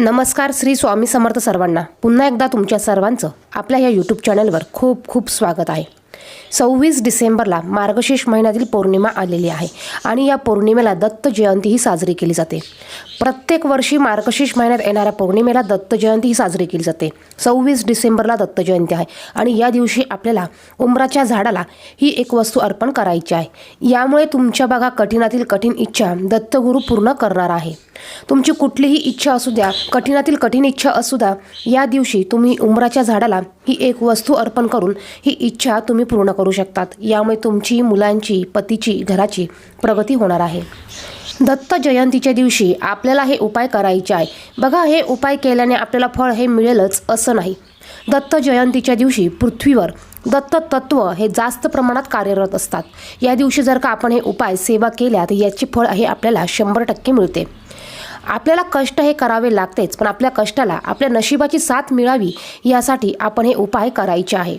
नमस्कार श्री स्वामी समर्थ सर्वांना. पुन्हा एकदा तुमच्या सर्वांचं आपल्या या यूट्यूब चॅनलवर खूप खूप स्वागत आहे. सव्वीस डिसेंबरला मार्गशीर्ष महिन्यातील पौर्णिमा आलेली आहे आणि या पौर्णिमेला दत्त जयंती ही साजरी केली जाते. प्रत्येक वर्षी मार्गशीर्ष महिन्यात येणाऱ्या पौर्णिमेला दत्त जयंती ही साजरी केली जाते. सव्वीस डिसेंबरला दत्त जयंती आहे आणि या दिवशी आपल्याला उंबराच्या झाडाला ही एक वस्तू अर्पण करायची आहे. यामुळे तुमच्या बघा कठीणातील कठीण इच्छा दत्तगुरू पूर्ण करणार आहे. तुमची कुठलीही इच्छा असू द्या कठीणातील कठीण इच्छा असू द्या या दिवशी तुम्ही उमराच्या झाडाला ही एक वस्तू अर्पण करून ही इच्छा तुम्ही पूर्ण करू शकतात. यामुळे तुमची मुलांची पतीची घराची प्रगती होणार आहे. दत्त जयंतीच्या दिवशी आपल्याला हे उपाय करायचे आहे. बघा हे उपाय केल्याने आपल्याला फळ हे मिळेलच असं नाही. दत्त जयंतीच्या दिवशी पृथ्वीवर दत्त तत्व हे जास्त प्रमाणात कार्यरत असतात. या दिवशी जर का आपण हे उपाय सेवा केल्या तर याचे फळ हे आपल्याला शंभर टक्के मिळते. आपल्याला कष्ट हे करावे लागतेच पण आपल्या कष्टाला आपल्या नशिबाची साथ मिळावी यासाठी आपण हे उपाय करायचे आहे.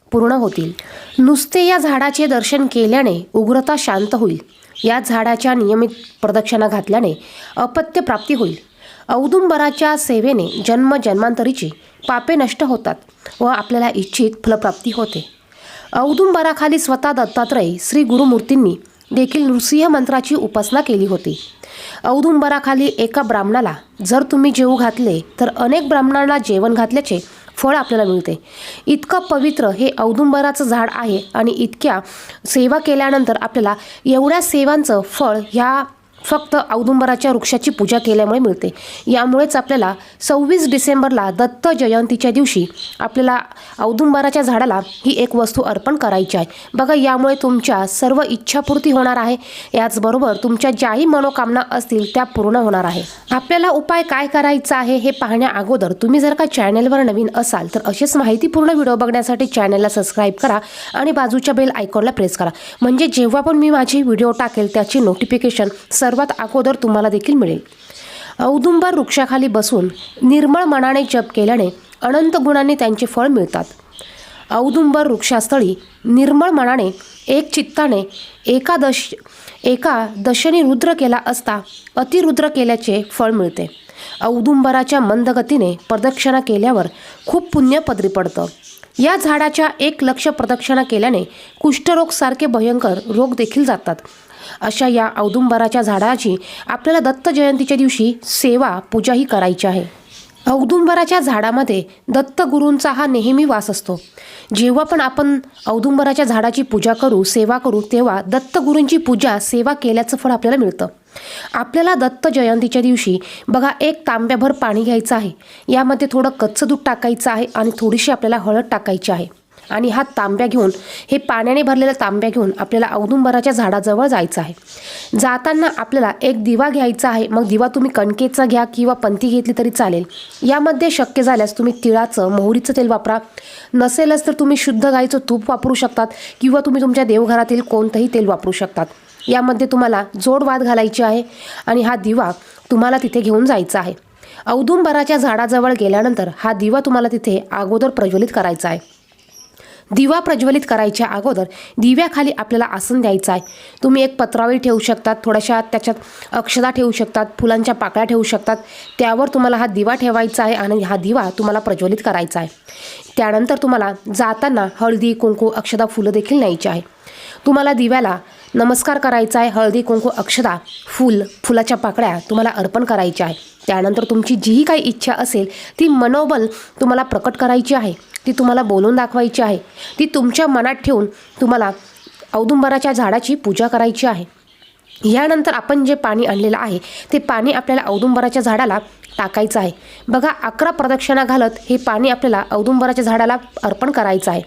पूर्ण होतील. नुसते या झाडाचे दर्शन केल्याने उग्रता शांत होईल. या झाडाच्या नियमित प्रदक्षिणा घातल्याने अपत्य प्राप्ती होईल. औदुंबराच्या सेवेने जन्म जन्मांतरीची पापे नष्ट होतात व आपल्याला इच्छित फलप्राप्ती होते. औदुंबराखाली स्वतः दत्तात्रय श्री गुरुमूर्तींनी देखील नृसिंह मंत्राची उपासना केली होती. औदुंबराखाली एका ब्राह्मणाला जर तुम्ही जेवू घातले तर अनेक ब्राह्मणांना जेवण घातल्याचे फळ आपल्याला मिळते. इतकं पवित्र हे औदुंबराचं झाड आहे आणि इतक्या सेवा केल्यानंतर आपल्याला एवढ्या सेवांचं फळ ह्या फक्त औदुंबराच्या वृक्षाची पूजा केल्यामुळे मिळते. यामुळेच आपल्याला सव्वीस डिसेंबरला दत्त जयंतीच्या दिवशी आपल्याला औदुंबराच्या झाडाला ही एक वस्तू अर्पण करायची आहे. बघा यामुळे तुमच्या सर्व इच्छापूर्ती होणार आहे. याचबरोबर तुमच्या ज्याही मनोकामना असतील त्या पूर्ण होणार आहे. आपल्याला उपाय काय करायचा आहे हे पाहण्या अगोदर तुम्ही जर का चॅनलवर नवीन असाल तर असेच माहितीपूर्ण व्हिडिओ बघण्यासाठी चॅनलला सबस्क्राईब करा आणि बाजूच्या बेल आयकॉनला प्रेस करा. म्हणजे जेव्हा पण मी माझी व्हिडिओ टाकेल त्याची नोटिफिकेशन सर्वात अगोदर तुम्हाला देखील मिळेल. औदुंबर वृक्षाखाली बसून निर्मळ मनाने जप केल्याने अनंत गुणांनी त्यांचे फळ मिळतात. औदुंबर वृक्षास्थळी निर्मळ मनाने एक चित्ताने एकादश एका दशनी रुद्र केला असता अतिरुद्र केल्याचे फळ मिळते. औदुंबराच्या मंदगतीने प्रदक्षिणा केल्यावर खूप पुण्य पदरी पडतं. या झाडाच्या एक लक्ष प्रदक्षिणा केल्याने कुष्ठरोग सारखे भयंकर रोग देखील जातात. अशा या औदुंबराच्या झाडाची आपल्याला दत्त जयंतीच्या दिवशी सेवा पूजाही करायची आहे. औदुंबराच्या झाडामध्ये दत्तगुरूंचा हा नेहमी वास असतो. जेव्हा पण आपण औदुंबराच्या झाडाची पूजा करू सेवा करू तेव्हा दत्तगुरूंची पूजा सेवा केल्याचं फळ आपल्याला मिळतं. आपल्याला दत्त जयंतीच्या दिवशी बघा एक तांब्याभर पाणी घ्यायचं आहे. यामध्ये थोडं कच्चं दूध टाकायचं आहे आणि थोडीशी आपल्याला हळद टाकायची आहे. आणि हा तांब्या घेऊन हे पाण्याने भरलेला तांब्या घेऊन आपल्याला औदुंबराच्या झाडाजवळ जायचं आहे. जाताना आपल्याला एक दिवा घ्यायचा आहे. मग दिवा तुम्ही कणकेचा घ्या किंवा पंथी घेतली तरी चालेल. यामध्ये शक्य झाल्यास तुम्ही तिळाचं मोहरीचं तेल वापरा. नसेलच तर तुम्ही शुद्ध गाईचं तूप वापरू शकतात किंवा तुम्ही तुमच्या देवघरातील कोणतंही तेल वापरू शकतात. यामध्ये तुम्हाला जोडवाद घालायची आहे आणि हा दिवा तुम्हाला तिथे घेऊन जायचा आहे. औदुंबराच्या झाडाजवळ गेल्यानंतर हा दिवा तुम्हाला तिथे अगोदर प्रज्वलित करायचा आहे. दिवा प्रज्वलित करायच्या अगोदर दिव्याखाली आपल्याला आसन द्यायचं आहे. तुम्ही एक पत्रावळी ठेवू शकतात थोड्याशा त्याच्यात अक्षदा ठेवू शकतात फुलांच्या पाकळ्या ठेवू शकतात. त्यावर तुम्हाला हा दिवा ठेवायचा आहे आणि हा दिवा तुम्हाला प्रज्वलित करायचा आहे. त्यानंतर तुम्हाला जाताना हळदी कुंकू अक्षदा फुलं देखील न्यायची आहे. तुम्हाला दिव्याला नमस्कार करायचा आहे हळदी कुंकू अक्षदा फूल फुलाच्या पाकळ्या तुम्हाला अर्पण करायच्या आहे त्यानंतर तुमची जीही काही इच्छा असेल ती मनोबल तुम्हाला प्रकट करायची आहे ती तुम्हाला बोलून दाखवायची आहे ती तुमच्या मनात ठेवून तुम्हाला औदुंबराच्या झाडाची पूजा करायची आहे. यानंतर आपण जे पाणी आणलेलं आहे ते पाणी आपल्याला औदुंबराच्या झाडाला टाकायचं आहे. बघा अकरा प्रदक्षिणा घालत हे पाणी आपल्याला औदुंबराच्या झाडाला अर्पण करायचं आहे.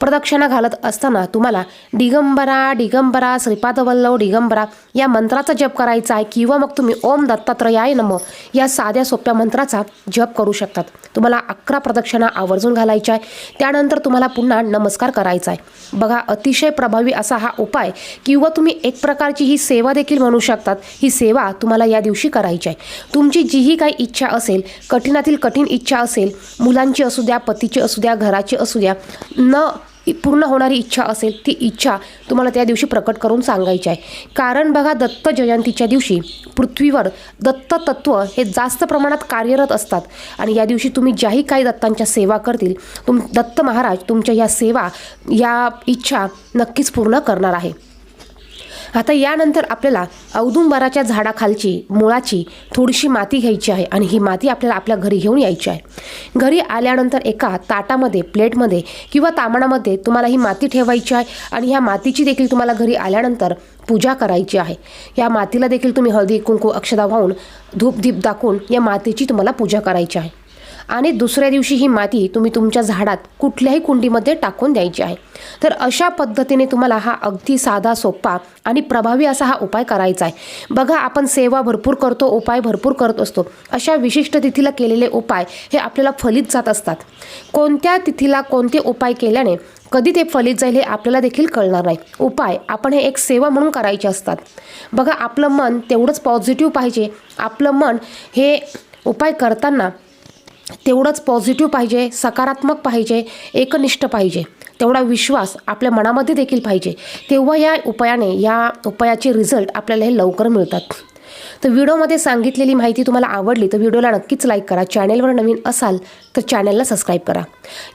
प्रदक्षिणा घालत असताना तुम्हाला दिगंबरा दिगंबरा श्रीपादवल्लव दिगंबरा या मंत्राचा जप करायचा आहे किंवा मग तुम्ही ओम दत्तात्रयाय नम या साध्या सोप्या मंत्राचा जप करू शकतात. तुम्हाला अकरा प्रदक्षिणा आवर्जून घालायच्या आहे. त्यानंतर तुम्हाला पुन्हा नमस्कार करायचा आहे. बघा अतिशय प्रभावी असा हा उपाय किंवा तुम्ही एक प्रकारची ही सेवा देखील म्हणू शकतात. ही सेवा तुम्हाला या दिवशी करायची आहे. तुमची जीही काही इच्छा असेल कठीणातील कठीण इच्छा असेल मुलांची असू द्या पतीची असू द्या घराची असू द्या न पूर्ण होणारी इच्छा असेल ती इच्छा तुम्हाला त्या दिवशी प्रकट करून सांगायची आहे. कारण बघा दत्त जयंतीच्या दिवशी पृथ्वीवर दत्त तत्व हे जास्त प्रमाणात कार्यरत असतात. आणि या दिवशी तुम्ही ज्याही काही दत्तांच्या सेवा करतील तुम दत्त महाराज तुमच्या या सेवा या इच्छा नक्कीच पूर्ण करणार आहे. आता यानंतर आपल्याला औदुंबराच्या झाडाखालची मुळाची थोडीशी माती घ्यायची आहे आणि ही माती आपल्याला आपल्या घरी घेऊन यायची आहे. घरी आल्यानंतर एका ताटामध्ये प्लेटमध्ये किंवा तामणामध्ये तुम्हाला ही माती ठेवायची आहे आणि ह्या मातीची देखील तुम्हाला घरी आल्यानंतर पूजा करायची आहे. या मातीला देखील तुम्ही हळदी कुंकू अक्षदा वाहून धूप दीप दाखवून या मातीची तुम्हाला पूजा करायची आहे. आणि दुसऱ्या दिवशी ही माती तुम्ही तुमच्या झाडात कुठल्याही कुंडीमध्ये टाकून द्यायची आहे. तर अशा पद्धतीने तुम्हाला हा अगदी साधा सोपा आणि प्रभावी असा हा उपाय करायचा आहे. बघा आपण सेवा भरपूर करतो उपाय भरपूर करत असतो. अशा विशिष्ट तिथीला केलेले उपाय हे आपल्याला फलित जात असतात. कोणत्या तिथीला कोणते उपाय केल्याने कधी ते फलित जाईल हे आपल्याला देखील कळणार नाही. उपाय आपण हे एक सेवा म्हणून करायचे असतात. बघा आपलं मन तेवढंच पॉझिटिव्ह पाहिजे. आपलं मन हे उपाय करताना तेवढंच पॉझिटिव्ह पाहिजे सकारात्मक पाहिजे एकनिष्ठ पाहिजे. तेवढा विश्वास आपल्या मनामध्ये देखील पाहिजे. तेव्हा या उपायाने या उपायाचे रिझल्ट आपल्याला हे लवकर मिळतात. तर व्हिडिओमध्ये सांगितलेली माहिती तुम्हाला आवडली तर व्हिडिओला नक्कीच लाईक करा. चॅनेलवर नवीन असाल तर चॅनेलला सबस्क्राईब करा.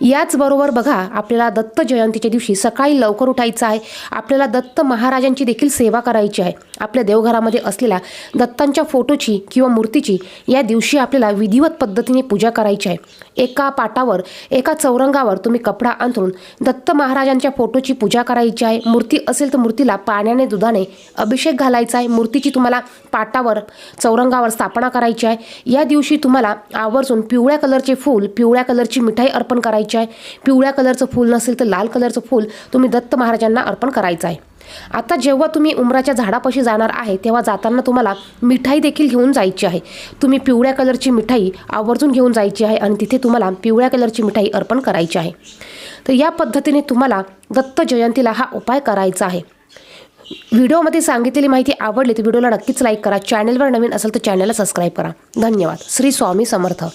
याचबरोबर बघा आपल्याला दत्त जयंतीच्या दिवशी सकाळी लवकर उठायचं आहे. आपल्याला दत्त महाराजांची देखील सेवा करायची आहे. आपल्या देवघरामध्ये असलेल्या दत्तांच्या फोटोची किंवा मूर्तीची या दिवशी आपल्याला विधिवत पद्धतीने पूजा करायची आहे. एका पाटावर एका चौरंगावर तुम्ही कपडा अंथरून दत्त महाराजांच्या फोटोची पूजा करायची आहे. मूर्ती असेल तर मूर्तीला पाण्याने दुधाने अभिषेक घालायचा आहे. मूर्तीची तुम्हाला पाटावर चौरंगावर स्थापना करायची आहे. या दिवशी तुम्हाला आवर्जून पिवळ्या कलरचे फूल पिवळ्या कलरची मिठाई अर्पण अर्पण करायचे आहे. पिवळ्या कलरचं फूल नसेल तर लाल कलरचं फूल तुम्ही दत्त महाराजांना अर्पण करायचं आहे. आता जेव्हा तुम्ही उमराच्या झाडापाशी जाणार आहे तेव्हा जाताना तुम्हाला मिठाई देखील घेऊन जायची आहे. तुम्ही पिवळ्या कलरची मिठाई आवर्जून घेऊन जायची आहे आणि तिथे तुम्हाला पिवळ्या कलरची मिठाई अर्पण करायची आहे. तर या पद्धतीने तुम्हाला दत्त जयंतीला हा उपाय करायचा आहे. व्हिडिओमध्ये सांगितलेली माहिती आवडली तर व्हिडिओला नक्कीच लाईक करा. चॅनेलवर नवीन असेल तर चॅनलला सबस्क्राईब करा. धन्यवाद. श्री स्वामी समर्थ.